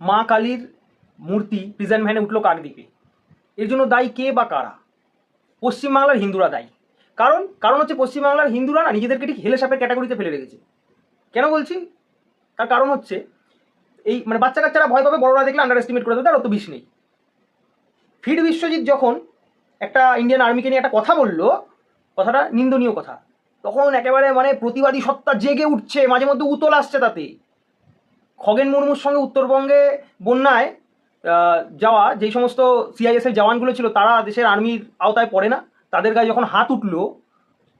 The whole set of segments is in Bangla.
মা কালীর মূর্তি প্রিজেন্ট ভ্যানে উঠল কাক দ্বীপে এর জন্য দায়ী কে বা কারা? পশ্চিমবাংলার হিন্দুরা দায়ী। কারণ কারণ হচ্ছে পশ্চিমবাংলার হিন্দুরা না নিজেদেরকে ঠিক হেলে সাপের ক্যাটাগরিতে ফেলে রেখেছে। কেন বলছি? তার কারণ হচ্ছে, এই মানে বাচ্চা কাচ্চারা ভয় পাবে, বড়রা দেখলে আন্ডার এস্টিমেট করে দেবে, তার অত বিষ নেই। ফিড বিশ্বজিৎ যখন একটা ইন্ডিয়ান আর্মিকে নিয়ে একটা কথা বলল, কথাটা নিন্দনীয় কথা। তখন একেবারে মানে প্রতিবাদী সত্তা জেগে উঠছে মাঝে মধ্যে উতল আসছে তাতে। খগেন মুর্মুর সঙ্গে উত্তরবঙ্গে বন্যায় যাওয়া, যেই সমস্ত সিআইএস এর জওয়ানগুলো ছিল, তারা দেশের আর্মির আওতায় পড়ে না। তাদের গায়ে যখন হাত উঠল,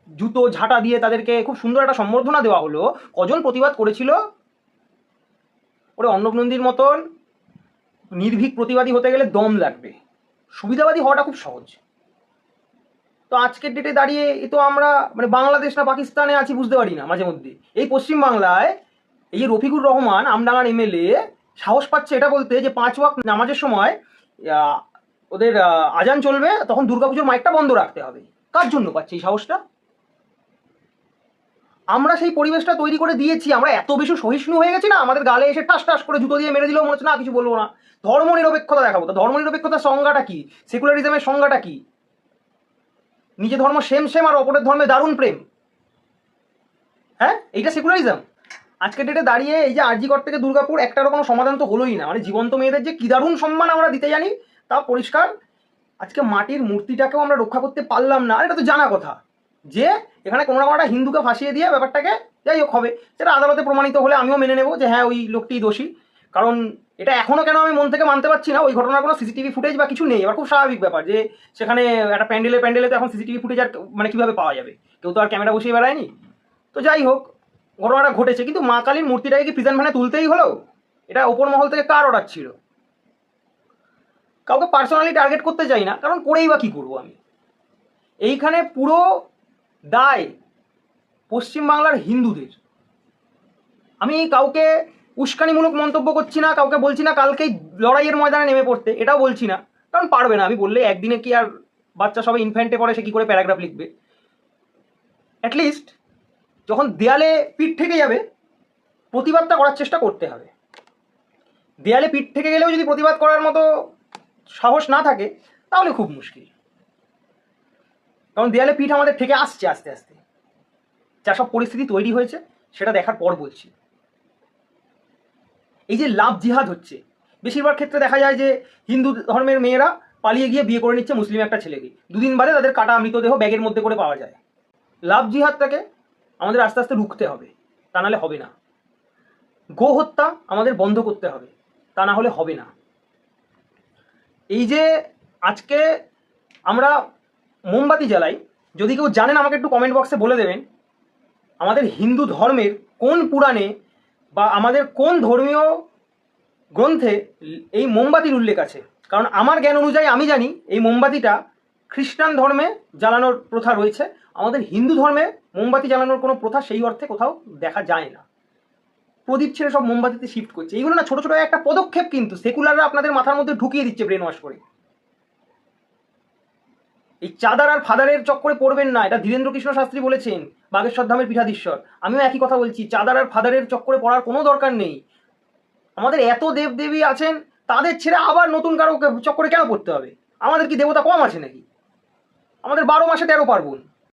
জুতো, ঝাঁটা দিয়ে তাদেরকে খুব সুন্দর একটা সম্বর্ধনা দেওয়া হলো। কজন প্রতিবাদ করেছিল? ওরে, অর্ণব মতন নির্ভীক প্রতিবাদী হতে গেলে দম লাগবে। সুবিধাবাদী হওয়াটা খুব সহজ। তো আজকের ডেটে দাঁড়িয়ে এ তো আমরা মানে বাংলাদেশ না পাকিস্তানে আছি বুঝতে পারি না, মাঝে মধ্যে। এই পশ্চিম বাংলায় এই যে রফিকুর রহমান, আমডাঙ্গার এমএলএ সাহস পাচ্ছে এটা বলতে যে পাঁচ ওয়াক্ত নামাজের সময় ওদের আজান চলবে, তখন দুর্গাপুজোর মাইকটা বন্ধ রাখতে হবে। কার জন্য পাচ্ছে এই সাহসটা? আমরা সেই পরিবেশটা তৈরি করে দিয়েছি, আমরা এত বেশি সহিষ্ণু হয়ে গেছি না, আমাদের গালে এসে টাস টাস করে জুতো দিয়ে মেরে দিলেও মনে হচ্ছে, না, কিছু বলব না। ধর্ম নিরপেক্ষতা দেখাবো। তো ধর্ম নিরপেক্ষতার সংজ্ঞাটা কি? সেকুলারিজমের সংজ্ঞাটা কি? নিজে ধর্ম সেম সেম আর অপরের ধর্মে দারুণ প্রেম। হ্যাঁ? এইটা সেকুলারিজম? আজকের ডেটে দাঁড়িয়ে এই যে আরজিকর থেকে দুর্গাপুর, একটারও কোনো সমাধান তো হলোই না। মানে জীবন্ত মেয়েদের যে কি দারুণ সম্মান আমরা দিতে জানি, তা পরিষ্কার। আজকে মাটির মূর্তিটাকেও আমরা রক্ষা করতে পারলাম না। আর এটা তো জানা কথা যে এখানে কোনো না কোনো একটা হিন্দুকে ফাঁসিয়ে দিয়ে ব্যাপারটাকে যাই হোক হবে। সেটা আদালতে প্রমাণিত হলে আমিও মেনে নেব যে হ্যাঁ ওই লোকটি দোষী। কারণ এটা এখনও কেন আমি মন থেকে মানতে পারছি না। ওই ঘটনার কোনো সিসিটিভি ফুটেজ বা কিছু নেই। এবার খুব স্বাভাবিক ব্যাপার যে সেখানে একটা প্যান্ডেলে প্যান্ডেলে তো এখন সিসিটিভি ফুটেজ আর মানে কীভাবে পাওয়া যাবে? কেউ তো আর ক্যামেরা বসিয়ে বেড়ায়নি। তো যাই হোক ঘটনাটা ঘটেছে, কিন্তু মা কালীর মূর্তিটাকে কি প্রিজন ভ্যানে তুলতেই হলো? এটা ওপর মহল থেকে কার অর্ডার ছিল? কাউকে পার্সোনালি টার্গেট করতে চাই না, কারণ করেই বা কী করব আমি? এইখানে পুরো দায় পশ্চিমবাংলার হিন্দুদের। আমি কাউকে উস্কানিমূলক মন্তব্য করছি না, কাউকে বলছি না কালকেই লড়াইয়ের ময়দানে নেমে পড়তে, এটাও বলছি না। কারণ পারবে না, আমি বললে একদিনে কি আর বাচ্চা সবাই ইনফ্যান্টে পড়ে, সে কী করে প্যারাগ্রাফ লিখবে? অ্যাটলিস্ট যখন দেয়ালে পিঠ থেকে যাবে, প্রতিবাদটা করার চেষ্টা করতে হবে। দেয়ালে পিঠ থেকে গেলেও যদি প্রতিবাদ করার মতো সাহস না থাকে, তাহলে খুব মুশকিল। কারণ দেয়ালে পিঠ আমাদের থেকে আসছে আস্তে আস্তে। যা সব পরিস্থিতি তৈরি হয়েছে, সেটা দেখার পর বলছি। এই যে লাভ জিহাদ হচ্ছে, বেশিরভাগ ক্ষেত্রে দেখা যায় যে হিন্দু ধর্মের মেয়েরা পালিয়ে গিয়ে বিয়ে করে নিচ্ছে মুসলিম একটা ছেলেকে। দুদিন বাদে তাদের কাটা মৃতদেহ ব্যাগের মধ্যে করে পাওয়া যায়। লাভ জিহাদটাকে আমাদের আস্তে আস্তে রুখতে হবে, তা নাহলে হবে না। গো হত্যা আমাদের বন্ধ করতে হবে, তা না হলে হবে না। এই যে আজকে আমরা মোমবাতি জ্বালাই, যদি কেউ জানেন আমাকে একটু কমেন্ট বক্সে বলে দেবেন, আমাদের হিন্দু ধর্মের কোন পুরাণে বা আমাদের কোন ধর্মীয় গ্রন্থে এই মোমবাতির উল্লেখ আছে? কারণ আমার জ্ঞান অনুযায়ী আমি জানি এই মোমবাতিটা খ্রিস্টান ধর্মে জ্বালানোর প্রথা রয়েছে। আমাদের হিন্দু ধর্মে মোমবাতি জ্বালানোর কোনো প্রথা সেই অর্থে কোথাও দেখা যায় না। প্রদীপ ছেড়ে সব মোমবাতিতে শিফট করছে। এইগুলো না ছোট ছোট একটা পদক্ষেপ কিন্তু সেকুলাররা আপনাদের মাথার মধ্যে ঢুকিয়ে দিচ্ছে ব্রেন ওয়াশ করে। এই চাঁদার আর ফাদারের চক্করে পড়বেন না। এটা ধীরেন্দ্র কৃষ্ণ শাস্ত্রী বলেছেন, বাগেশ্বর ধামের পীঠাধীশ্বর। আমিও একই কথা বলছি, চাঁদার আর ফাদারের চক্করে পড়ার কোনো দরকার নেই। আমাদের এত দেব দেবী আছেন, তাদের ছেড়ে আবার নতুন কারও চক্করে কেন পড়তে হবে? আমাদের কি দেবতা কম আছে নাকি? আমাদের বারো মাসে তেরো পার্বণ।